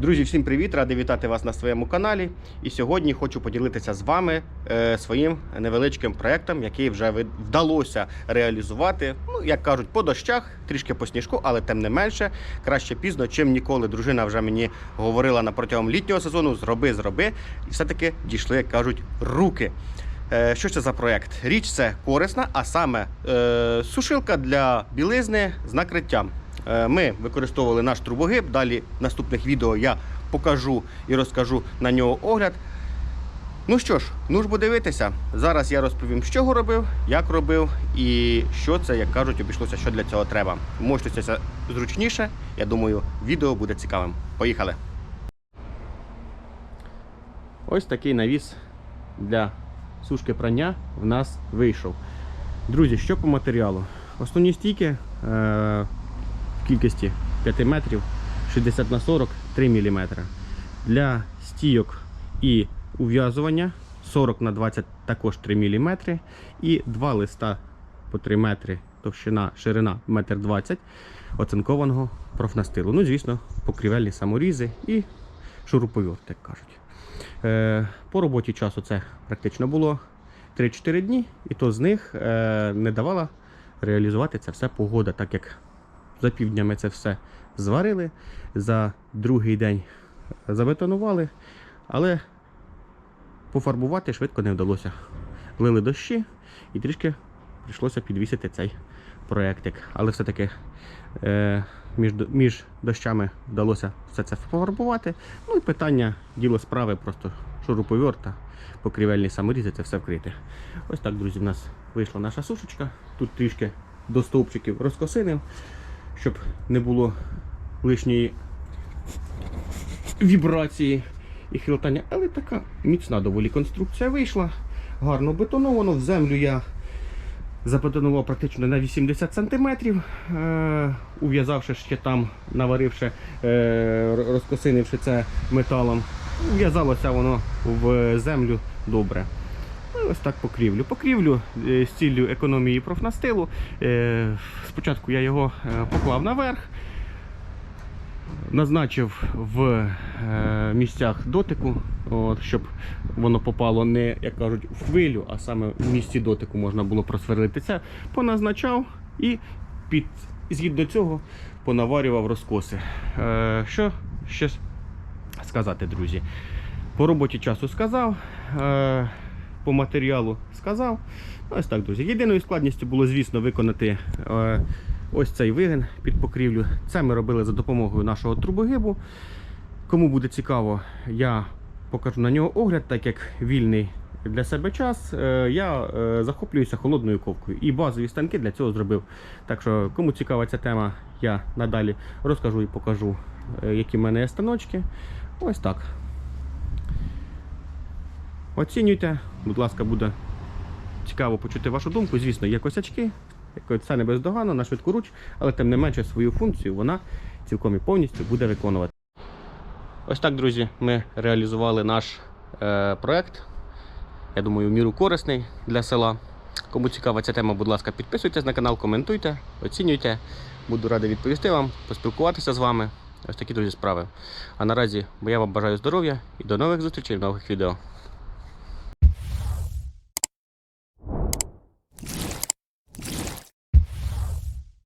Друзі, всім привіт! Радий вітати вас на своєму каналі. І сьогодні хочу поділитися з вами е, своїм невеличким проєктом, який вже вдалося реалізувати. Ну, як кажуть, по дощах, трішки по сніжку, але тим не менше, краще пізно, чим ніколи. Дружина вже мені говорила на протягом літнього сезону: зроби, зроби. І все-таки дійшли, як кажуть, руки. Е, Що це за проєкт? Річ це корисна, а саме е, сушилка для білизни з накриттям. Е, Ми використовували наш трубогиб. Далі в наступних відео я покажу і розкажу на нього огляд. Ну що ж, ну ж бо дивитися. Зараз я розповім, з чого робив, як робив і що це, як кажуть, обійшлося, що для цього треба. Мочтеся зручніше. Я думаю, відео буде цікавим. Поїхали. Ось такий навіс для сушки прання в нас вийшов. Друзі, що по матеріалу? Основні стійки е, кількості 5 метрів 60 на 40 3 мм. Для стійок і ув'язування 40 на 20 також 3 мм. І два листа по 3 метри товщина, ширина 1,20 м оцинкованого профнастилу. Ну, звісно, покрівельні саморізи і шуруповерт, як кажуть. Е, По роботі часу це практично було 3-4 дні, і то з них е, не давала реалізувати це все погода, так як за півдня ми це все зварили, за другий день забетонували, але пофарбувати швидко не вдалося. Лили дощі і трішки прийшлося підвісити цей проєктик. Але все-таки е, між, між дощами вдалося все це пофарбувати. Ну і питання, діло справи, просто шуруповерта, покрівельні саморізи, це все вкрити. Ось так, друзі, в нас вийшла наша сушечка. Тут трішки до стовпчиків розкосинив, щоб не було лишньої вібрації і хилтання. Але така міцна доволі конструкція вийшла. Гарно бетоновано. В землю я забетонував практично на 80 см, е, ув'язавши ще там, наваривши, е, розкосинивши це металом. Ув'язалося воно в землю добре. Ось так покрівлю. Покрівлю е, з ціллю економії профнастилу. Е, Спочатку я його е, поклав наверх, назначив в місцях дотику, от, щоб воно попало не, як кажуть, в хвилю, а саме в місці дотику можна було просверлити це. Поназначав і під, згідно цього понаварював розкоси. Що ще сказати, друзі? По роботі часу сказав, по матеріалу сказав. Ну, Ось так, друзі. Єдиною складністю було, звісно, виконати е, ось цей вигин під покрівлю. Це ми робили за допомогою нашого трубогибу. Кому буде цікаво, я покажу на нього огляд, так як вільний для себе час. е, Я е, захоплююся холодною ковкою і базові станки для цього зробив. Так що, кому цікава ця тема, я надалі розкажу і покажу, які в мене є станочки. Ось так. Оцінюйте, будь ласка, буде цікаво почути вашу думку. Звісно, є косячки, це не бездоганно, на швидку руч, але тим не менше свою функцію вона цілком і повністю буде виконувати. Ось так, друзі, ми реалізували наш е, проект. Я думаю, в міру корисний для села. Кому цікава ця тема, будь ласка, підписуйтесь на канал, коментуйте, оцінюйте. Буду радий відповісти вам, поспілкуватися з вами. Ось такі друзі справи. А наразі я вам бажаю здоров'я і до нових зустрічей нових відео.